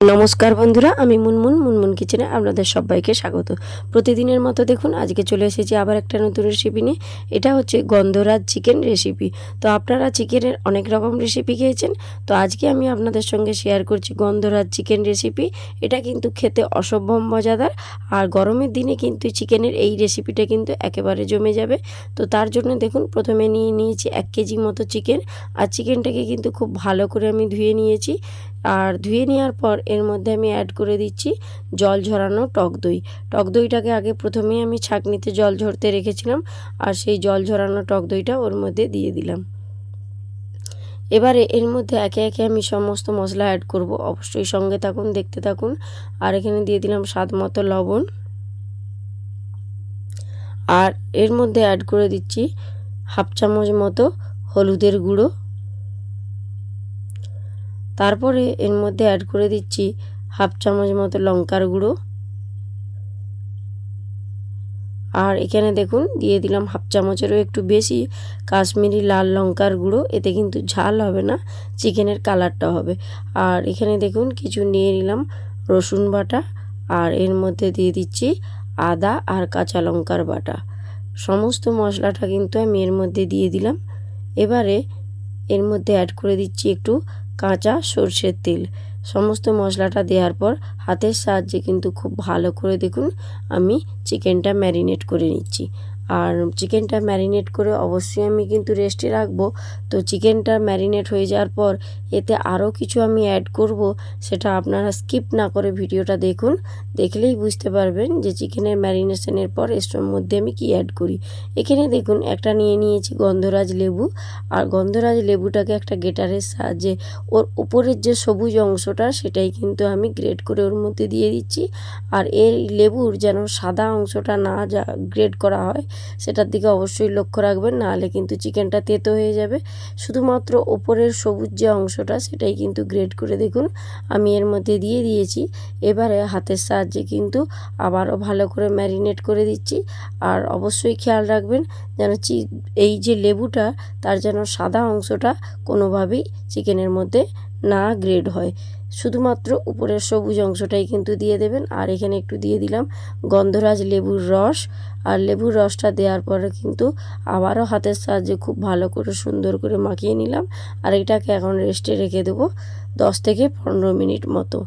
নমস্কার বন্ধুরা, আমি মুনমুন মুনমুন কিচেনে আপনাদের সবাইকে স্বাগত। প্রতিদিনের মতো দেখুন, আজকে চলে এসেছি আবার একটা নতুন রেসিপি নিয়ে। এটা হচ্ছে গন্ধরাজ চিকেন রেসিপি তো আপনারা চিকেনের অনেক রকম রেসিপি খেয়েছেন। তো আজকে আমি আপনাদের সঙ্গে শেয়ার করছি গন্ধরাজ চিকেন রেসিপি এটা কিন্তু খেতে অসম্ভব মজাদার, আর গরমের দিনে কিন্তু চিকেনের এই রেসিপিটা কিন্তু একেবারে জমে যাবে। তো তার জন্য দেখুন, প্রথমে নিয়ে নিয়েছি এক কেজি মতো চিকেন আর চিকেনটাকে কিন্তু খুব ভালো করে আমি ধুয়ে নিয়েছি। আর ধুয়ে নেওয়ার পর এর মধ্যে আমি অ্যাড করে দিচ্ছি জল ঝরানো টক দই। টক দইটাকে আগে প্রথমেই আমি ছাঁকনিতে জল ঝরতে রেখেছিলাম আর সেই জল ঝরানো টক দইটা ওর মধ্যে দিয়ে দিলাম। এবারে এর মধ্যে একে একে আমি সমস্ত মশলা অ্যাড করব। অবশ্যই সঙ্গে থাকুন, দেখতে থাকুন। আর এখানে দিয়ে দিলাম স্বাদ মতো লবণ। আর এর মধ্যে অ্যাড করে দিচ্ছি হাফ চামচ মতো হলুদের গুঁড়ো। তারপরে এর মধ্যে অ্যাড করে দিচ্ছি হাফ চামচ মতো লঙ্কার গুঁড়ো। আর এখানে দেখুন, দিয়ে দিলাম হাফ চামচেরও একটু বেশি কাশ্মীরি লাল লঙ্কার গুঁড়ো, এতে কিন্তু ঝাল হবে না, চিকেনের কালারটা হবে। আর এখানে দেখুন, কিছু নিয়ে নিলাম রসুন বাটা, আর এর মধ্যে দিয়ে দিচ্ছি আদা আর কাঁচা লঙ্কার বাটা। সমস্ত মশলাটা কিন্তু আমি এর মধ্যে দিয়ে দিলাম। এবারে এর মধ্যে অ্যাড করে দিচ্ছি একটু কাঁচা সর্ষের তেল। সমস্ত মশলাটা দেওয়ার পর হাতের সাহায্যে কিন্তু খুব ভালো করে দেখুন, আমি চিকেনটা ম্যারিনেট করে নিচ্ছি। আর চিকেনটা ম্যারিনেট করে অবশ্যই আমি কিন্তু রেস্টে রাখব। তো চিকেনটা ম্যারিনেট হয়ে যাওয়ার পর এতে আরও কিছু আমি অ্যাড করব, সেটা আপনারা স্কিপ না করে ভিডিওটা দেখুন। দেখলেই বুঝতে পারবেন যে চিকেনের ম্যারিনেশনের পর এর মধ্যে আমি কি অ্যাড করি। এখানে দেখুন একটা নিয়ে নিয়েছি গন্ধরাজ লেবু, আর গন্ধরাজ লেবুটাকে একটা গেটারের সাহায্যে ওর উপরের যে সবুজ অংশটা সেটাই কিন্তু আমি গ্রেড করে ওর মধ্যে দিয়ে দিচ্ছি। আর এই লেবুর যেন সাদা অংশটা না যা গ্রেড করা হয় সেটার দিকে অবশ্যই লক্ষ্য রাখবেন, নাহলে কিন্তু চিকেনটা তেতো হয়ে যাবে। শুধুমাত্র ওপরের সবুজ যে অংশটা, সেটাই কিন্তু গ্রেড করে দেখুন, আমি এর মধ্যে দিয়ে দিয়েছি। এবারে হাতের সাহায্যে কিন্তু আবারও ভালো করে ম্যারিনেট করে দিচ্ছি। আর অবশ্যই খেয়াল রাখবেন যেন চি, এই যে লেবুটা, তার যেন সাদা অংশটা কোনোভাবেই চিকেনের মধ্যে না গ্রেড হয়। শুধুমাত্র উপরের সবুজ অংশটাই কিন্তু দিয়ে দেবেন। আর এখানে একটু দিয়ে দিলাম গন্ধরাজ লেবুর রস। আর লেবুর রসটা দেওয়ার পরে কিন্তু আবারও হাতের সাহায্যে খুব ভালো করে সুন্দর করে মাখিয়ে নিলাম। আর এটাকে এখন রেস্টে রেখে দেবো দশ থেকে পনেরো মিনিট মতো।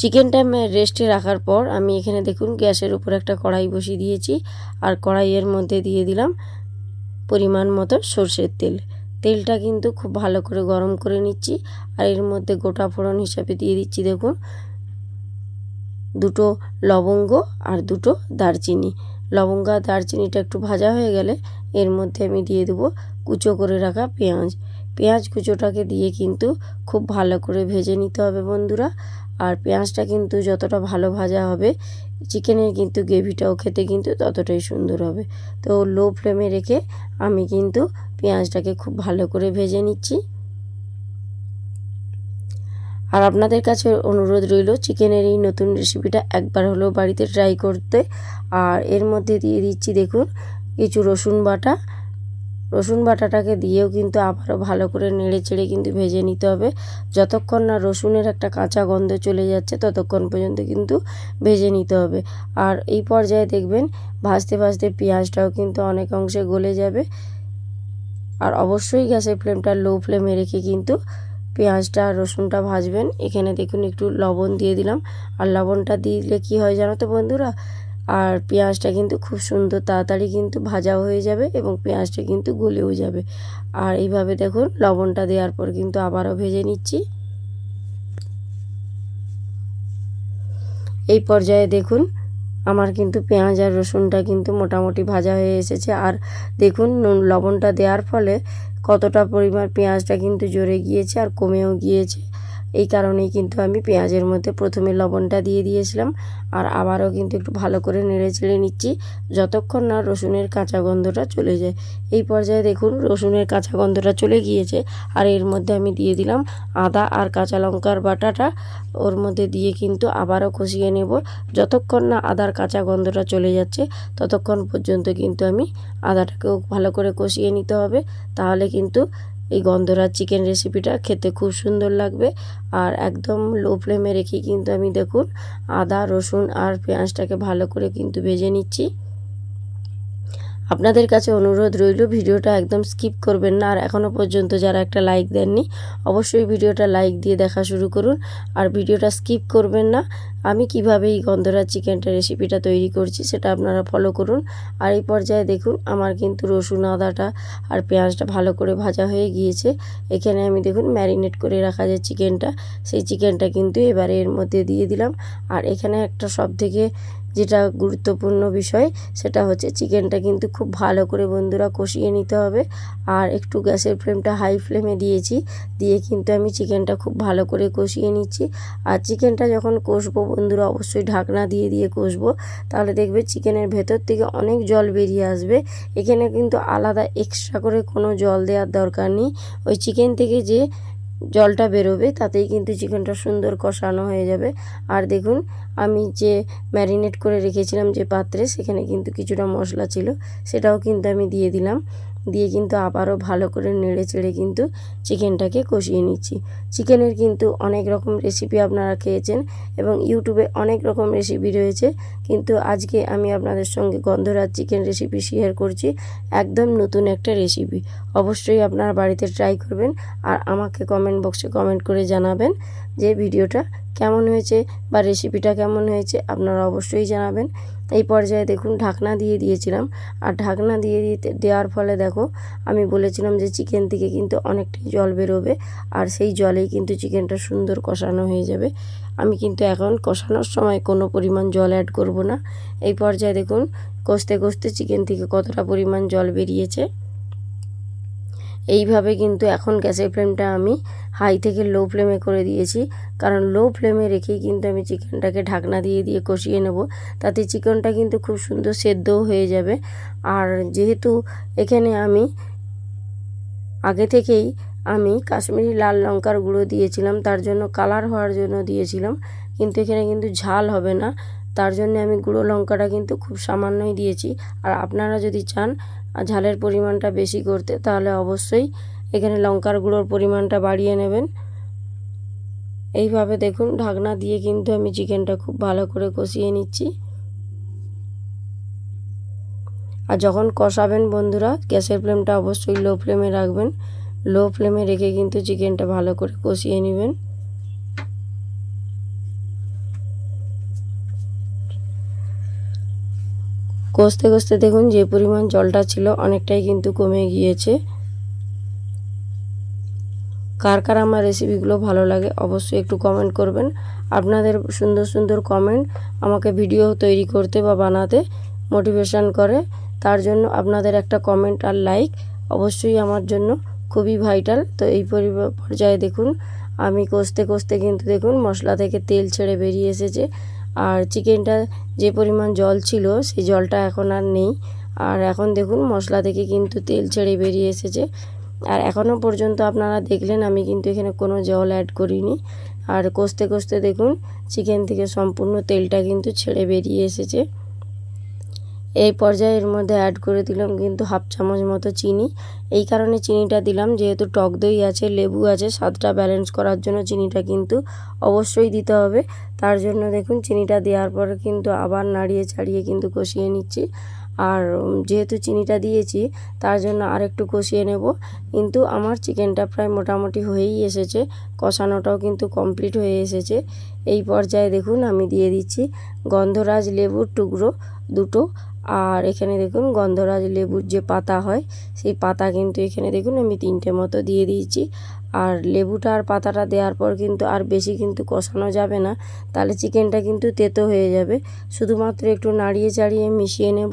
চিকেনটা রেস্টে রাখার পর আমি এখানে দেখুন গ্যাসের উপর একটা কড়াই বসিয়ে দিয়েছি। আর কড়াইয়ের মধ্যে দিয়ে দিলাম পরিমাণ মতো সর্ষের তেল। তেলটা কিন্তু খুব ভালো করে গরম করে নিচ্ছি। আর এর মধ্যে গোটা ফোড়ন হিসাবে দিয়ে দিচ্ছি দেখুন। দুটো লবঙ্গ আর দুটো দারচিনি। লবঙ্গ আর দারচিনিটা একটু ভাজা হয়ে গেলে এর মধ্যে আমি দিয়ে দেবো কুচো করে রাখা পেঁয়াজ। পেঁয়াজ কুচোটাকে দিয়ে কিন্তু খুব ভালো করে ভেজে নিতে হবে বন্ধুরা। আর পেঁয়াজটা কিন্তু যতটা ভালো ভাজা হবে, চিকেনের কিন্তু গ্রেভিটাও খেতে কিন্তু ততটাই সুন্দর হবে। তো লো ফ্লেমে রেখে আমি কিন্তু পেঁয়াজটাকে খুব ভালো করে ভেজে নিচ্ছি। আর আপনাদের কাছে অনুরোধ রইল চিকেনের এই নতুন রেসিপিটা একবার হলেও বাড়িতে ট্রাই করতে। আর এর মধ্যে দিয়ে দিচ্ছি দেখুন, কিছু রসুন বাটা। রসুন বাটাটাকে দিয়েও কিন্তু আবারও ভালো করে নেড়ে চেড়ে কিন্তু ভেজে নিতে হবে। যতক্ষণ না রসুনের একটা কাঁচা গন্ধ চলে যাচ্ছে, ততক্ষণ পর্যন্ত কিন্তু ভেজে নিতে হবে। আর এই পর্যায়ে দেখবেন, ভাজতে ভাজতে পেঁয়াজটাও কিন্তু অনেক অংশে গলে যাবে। আর অবশ্যই গ্যাসের ফ্লেমটা লো ফ্লেমে রেখে কিন্তু পেঁয়াজটা আর রসুনটা ভাজবেন। এখানে দেখুন একটু লবণ দিয়ে দিলাম। আর লবণটা দিলে কি হয় জানো তো বন্ধুরা? আর পেঁয়াজটা কিন্তু খুব সুন্দর তাড়াতাড়ি কিন্তু ভাজাও হয়ে যাবে এবং পেঁয়াজটা কিন্তু গলেও যাবে। আর এইভাবে দেখুন লবণটা দেওয়ার পর কিন্তু আবারও ভেজে নিচ্ছি। এই পর্যায়ে দেখুন আমার কিন্তু পেঁয়াজ আর রসুনটা কিন্তু মোটামুটি ভাজা হয়ে এসেছে। আর দেখুন লবণটা দেওয়ার ফলে কতটা পরিমাণ পেঁয়াজটা কিন্তু জ্বরে গিয়েছে আর কমেও গিয়েছে। এই কারণেই কিন্তু আমি পেঁয়াজের মধ্যে প্রথমে লবণটা দিয়ে দিয়েছিলাম আর আবারও কিন্তু একটু ভালো করে নেড়ে চেড়ে নিচ্ছি যতক্ষণ না রসুনের কাঁচা গন্ধটা চলে যায়। এই পর্যায়ে দেখুন রসুনের কাঁচা গন্ধটা চলে গিয়েছে আর এর মধ্যে আমি দিয়ে দিলাম আদা আর কাঁচা লঙ্কার বাটাটা। ওর মধ্যে দিয়ে কিন্তু আবারও কষিয়ে নেব। যতক্ষণ না আদার কাঁচা গন্ধটা চলে যাচ্ছে ততক্ষণ পর্যন্ত কিন্তু আমি আদাটাকেও ভালো করে কষিয়ে নিতে হবে। তাহলে কিন্তু এই গন্ধরাজ চিকেন রেসিপিটা খেতে খুব সুন্দর লাগবে। আর একদম লো ফ্লেমে রেখে কিন্তু আমি দেখুন আদা, রসুন আর পেঁয়াজটাকে ভালো করে কিন্তু ভেজে নিচ্ছি। আপনাদের কাছে অনুরোধ রইল, ভিডিওটা একদম স্কিপ করবেন না। আর এখনও পর্যন্ত যারা একটা লাইক দেননি, অবশ্যই ভিডিওটা লাইক দিয়ে দেখা শুরু করুন। আর ভিডিওটা স্কিপ করবেন না, আমি কীভাবে এই গন্ধরাজ চিকেনটা রেসিপিটা তৈরি করছি সেটা আপনারা ফলো করুন। আর এই পর্যায়ে দেখুন, আমার কিন্তু রসুন, আদাটা আর পেঁয়াজটা ভালো করে ভাজা হয়ে গিয়েছে। এখানে আমি দেখুন ম্যারিনেট করে রাখা যে চিকেনটা, সেই চিকেনটা কিন্তু এবারে এর মধ্যে দিয়ে দিলাম। আর এখানে একটা সব থেকে যেটা গুরুত্বপূর্ণ বিষয়, সেটা হচ্ছে চিকেনটা কিন্তু খুব ভালো করে বন্ধুরা কষিয়ে নিতে হবে। আর একটু গ্যাসের ফ্লেমটা হাই ফ্লেমে দিয়েছি, দিয়ে কিন্তু আমি চিকেনটা খুব ভালো করে কষিয়ে নিচ্ছি। আর চিকেনটা যখন কষবো বন্ধুরা, অবশ্যই ঢাকনা দিয়ে দিয়ে কষবো, তাহলে দেখবে চিকেনের ভেতর থেকে অনেক জল বেরিয়ে আসবে। এখানে কিন্তু আলাদা এক্সট্রা করে কোনো জল দেওয়ার দরকার নেই। ওই চিকেন থেকে যে জলটা বেরোবে, তাতেই কিন্তু চিকেনটা সুন্দর কষানো হয়ে যাবে। আর দেখুন, আমি যে ম্যারিনেট করে রেখেছিলাম যে পাত্রে, সেখানে কিন্তু কিছুটা মশলা ছিল, সেটাও কিন্তু আমি দিয়ে দিলাম। দিয়ে কিন্তু আবারও ভালো করে নেড়ে চেড়ে কিন্তু চিকেনটাকে কষিয়ে নিচ্ছি। চিকেনের কিন্তু অনেক রকম রেসিপি আপনারা খেয়েছেন এবং ইউটিউবে অনেক রকম রেসিপি রয়েছে। কিন্তু আজকে আমি আপনাদের সঙ্গে গন্ধরাজ চিকেন রেসিপি শেয়ার করছি, একদম নতুন একটা রেসিপি অবশ্যই আপনারা বাড়িতে ট্রাই করবেন আর আমাকে কমেন্ট বক্সে কমেন্ট করে জানাবেন যে ভিডিওটা কেমন হয়েছে বা রেসিপিটা কেমন হয়েছে আপনারা অবশ্যই জানাবেন। এই পর্যায়ে দেখুন ঢাকনা দিয়ে দিয়েছিলাম। আর ঢাকনা দিয়ে দিতে, দেওয়ার ফলে দেখো আমি বলেছিলাম যে চিকেন থেকে কিন্তু অনেকটাই জল বেরোবে আর সেই জলেই কিন্তু চিকেনটা সুন্দর কষানো হয়ে যাবে। আমি কিন্তু এখন কষানোর সময় কোনো পরিমাণ জল অ্যাড করব না। এই পর্যায়ে দেখুন, কষতে কষতে চিকেন থেকে কতটা পরিমাণ জল বেরিয়েছে। এইভাবে কিন্তু এখন গ্যাসের ফ্লেমটা আমি হাই থেকে লো ফ্লেমে করে দিয়েছি। কারণ লো ফ্লেমে রেখেই কিন্তু আমি চিকেনটাকে ঢাকনা দিয়ে দিয়ে কষিয়ে নেব। তাতে চিকেনটা কিন্তু খুব সুন্দর সেদ্ধও হয়ে যাবে। আর যেহেতু এখানে আমি আগে থেকেই আমি কাশ্মীরি লাল লঙ্কার গুঁড়ো দিয়েছিলাম, তার জন্য কালার হওয়ার জন্য দিয়েছিলাম। কিন্তু এখানে কিন্তু ঝাল হবে না। তার জন্য আমি গুঁড়ো লঙ্কাটা কিন্তু খুব সামান্যই দিয়েছি। আর আপনারা যদি চান ঝালের পরিমাণটা বেশি করতে, তাহলে অবশ্যই এখানে লঙ্কার গুঁড়োর পরিমাণটা বাড়িয়ে নেবেন। এইভাবে দেখুন, ঢাকনা দিয়ে কিন্তু আমি চিকেনটা খুব ভালো করে কষিয়ে নিচ্ছি। আর যখন কষাবেন বন্ধুরা, গ্যাসের ফ্লেমটা অবশ্যই লো ফ্লেমে রাখবেন। লো ফ্লেমে রেখে কিন্তু চিকেনটা ভালো করে কষিয়ে নেবেন। কষতে কষতে দেখুন যে পরিমাণ জলটা ছিল অনেকটাই কিন্তু কমে গিয়েছে। কার কার আমার রেসিপিগুলো ভালো লাগে অবশ্যই একটু কমেন্ট করবেন। আপনাদের সুন্দর সুন্দর কমেন্ট আমাকে ভিডিও তৈরি করতে বা বানাতে মোটিভেশান করে। তার জন্য আপনাদের একটা কমেন্ট আর লাইক অবশ্যই আমার জন্য খুবই ভাইটাল তো এই পর্যায়ে দেখুন, আমি কষতে কষতে কিন্তু দেখুন মশলা থেকে তেল ছেড়ে বেরিয়ে এসেছে। আর চিকেনটা যে পরিমাণ জল ছিল, সেই জলটা এখন আর নেই। আর এখন দেখুন, মশলা থেকে কিন্তু তেল ছেড়ে বেরিয়ে এসেছে। আর এখনও পর্যন্ত আপনারা দেখলেন, আমি কিন্তু এখানে কোনো জল অ্যাড করিনি। আর কষতে কষতে দেখুন, চিকেন থেকে সম্পূর্ণ তেলটা কিন্তু ছেড়ে বেরিয়ে এসেছে। এই পর্যায়ে এর মধ্যে অ্যাড করে দিলাম কিন্তু হাফ চামচ মতো চিনি। এই কারণে চিনিটা দিলাম, যেহেতু টক দই আছে, লেবু আছে, স্বাদটা ব্যালেন্স করার জন্য চিনিটা কিন্তু অবশ্যই দিতে হবে। তার জন্য দেখুন, চিনিটা দেওয়ার পরে কিন্তু আবার নাড়িয়ে চাড়িয়ে কিন্তু কষিয়ে নিচ্ছি। আর যেহেতু চিনিটা দিয়েছি, তার জন্য আর একটু কষিয়ে নেব। কিন্তু আমার চিকেনটা প্রায় মোটামুটি হয়েই এসেছে, কষানোটাও কিন্তু কমপ্লিট হয়ে এসেছে। এই পর্যায়ে দেখুন, আমি দিয়ে দিচ্ছি গন্ধরাজ লেবুর টুকরো দুটো। আর এখানে দেখুন গন্ধরাজ লেবুর যে পাতা হয়, সেই পাতা কিন্তু এখানে দেখুন আমি তিনটে মতো দিয়ে দিয়েছি। আর লেবুটা আর পাতাটা দেওয়ার পর কিন্তু আর বেশি কিন্তু কষানো যাবে না, তাহলে চিকেনটা কিন্তু তেতো হয়ে যাবে। শুধুমাত্র একটু নাড়িয়ে চাড়িয়ে মিশিয়ে নেব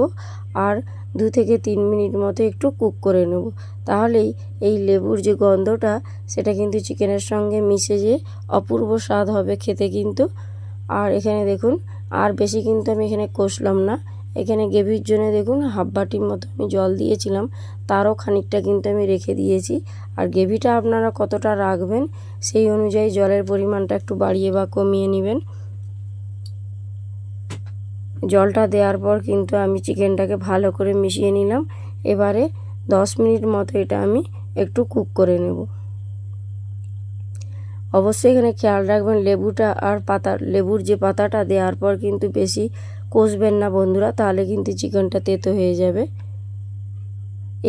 আর দু থেকে তিন মিনিট মতো একটু কুক করে নেব। তাহলেই এই লেবুর যে গন্ধটা, সেটা কিন্তু চিকেনের সঙ্গে মিশে যে অপূর্ব স্বাদ হবে খেতে কিন্তু। আর এখানে দেখুন, আর বেশি কিন্তু আমি এখানে কষলাম না। এখানে গ্রেভির জন্য দেখুন হাফ বাটির মতো আমি জল দিয়েছিলাম, তারও খানিকটা কিন্তু আমি রেখে দিয়েছি। আর গ্রেভিটা আপনারা কতটা রাখবেন সেই অনুযায়ী জলের পরিমাণটা একটু বাড়িয়ে বা কমিয়ে নেবেন। জলটা দেওয়ার পর কিন্তু আমি চিকেনটাকে ভালো করে মিশিয়ে নিলাম। এবারে দশ মিনিট মতো এটা আমি একটু কুক করে নেব। অবশ্যই এখানে খেয়াল রাখবেন লেবুটা আর পাতা, লেবুর যে পাতাটা দেওয়ার পর কিন্তু বেশি কষবেন না বন্ধুরা, তাহলে কিন্তু চিকেনটা তেতো হয়ে যাবে।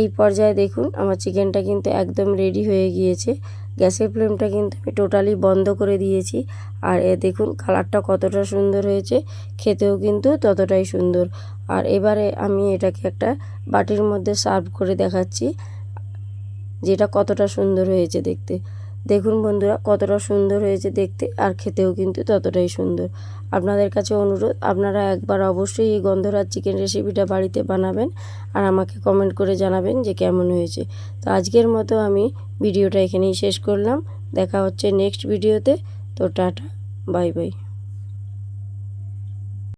এই পর্যায়ে দেখুন, আমার চিকেনটা কিন্তু একদম রেডি হয়ে গিয়েছে। গ্যাসের ফ্লেমটা কিন্তু আমি টোটালি বন্ধ করে দিয়েছি। আর এ দেখুন কালারটা কতটা সুন্দর হয়েছে, খেতেও কিন্তু ততটাই সুন্দর। আর এবারে আমি এটাকে একটা বাটির মধ্যে সার্ভ করে দেখাচ্ছি, যেটা কতটা সুন্দর হয়েছে দেখতে। দেখুন বন্ধুরা, কতটা সুন্দর হয়েছে দেখতে আর খেতেও কিন্তু ততটাই সুন্দর। আপনাদের কাছে অনুরোধ, আপনারা একবার অবশ্যই এই গন্ধরাজ চিকেন রেসিপিটা বাড়িতে বানাবেন আর আমাকে কমেন্ট করে জানাবেন যে কেমন হয়েছে। তো আজকের মতো আমি ভিডিওটা এখানেই শেষ করলাম। দেখা হচ্ছে নেক্সট ভিডিওতে তো টাটা বাই বাই